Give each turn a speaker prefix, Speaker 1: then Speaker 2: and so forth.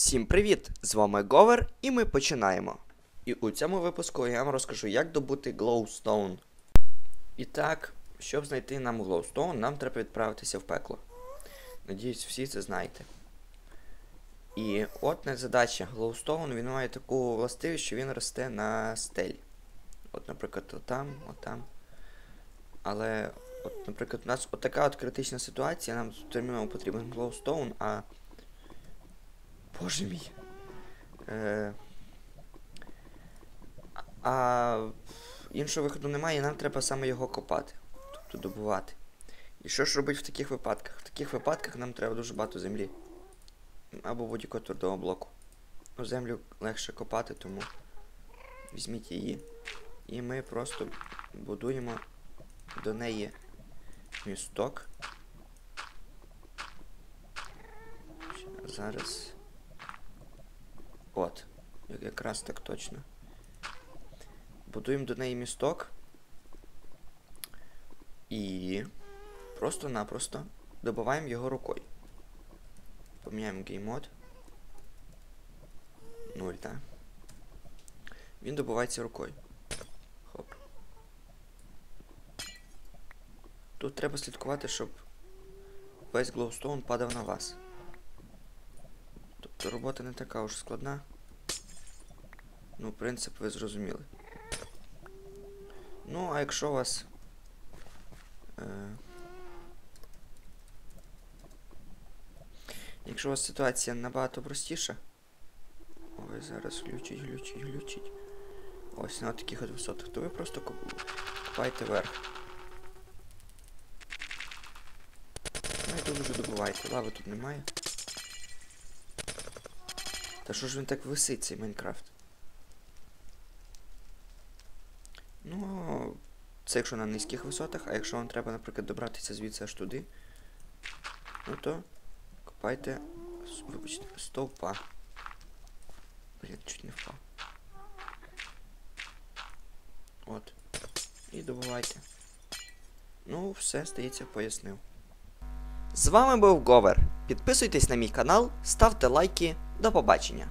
Speaker 1: Всім привіт! З вами Говер, і ми починаємо. І у цьому випуску я вам розкажу, як добути Glowstone. І так, щоб знайти нам Glowstone, нам треба відправитися в пекло. Надіюсь, всі це знаєте. І от не задача. Glowstone він має таку властивість, що він росте на стелі. От, наприклад, отам, отам. Але, от, наприклад, у нас от така от критична ситуація, нам терміново потрібен Glowstone, а. Боже мій. Е... А іншого виходу немає, і нам треба саме його копати. Тобто добувати. І що ж робити в таких випадках? В таких випадках нам треба дуже багато землі. Або будь-якого твердого блоку. Ну, землю легше копати, тому візьміть її. І ми просто будуємо до неї місток. Зараз. От. як- Якраз так точно. Будуємо до неї місток. І просто-напросто добиваємо його рукою. Поміняємо геймод. Нуль, так. Він добувається рукою. Хоп. Тут треба слідкувати, щоб весь глоустоун падав на вас. Тобто робота не така уж складна. Ну, принцип ви зрозуміли. Ну, а якщо у вас. Е, якщо у вас ситуація набагато простіша. Ой, зараз глючить, глючить, глючить. Ось на таких от висотах, то ви просто копаєте вверх. Ну і тут вже добуваєте. Лави тут немає. Та що ж він так висить, цей Майнкрафт? Ну, це якщо на низьких висотах, а якщо вам треба, наприклад, добратися звідси аж туди, ну то копайте, вибачте, стовпа. Блін, чуть не впав. От. І добувайте. Ну, все, здається, пояснив. З вами був Говер. Підписуйтесь на мій канал, ставте лайки. До побачення.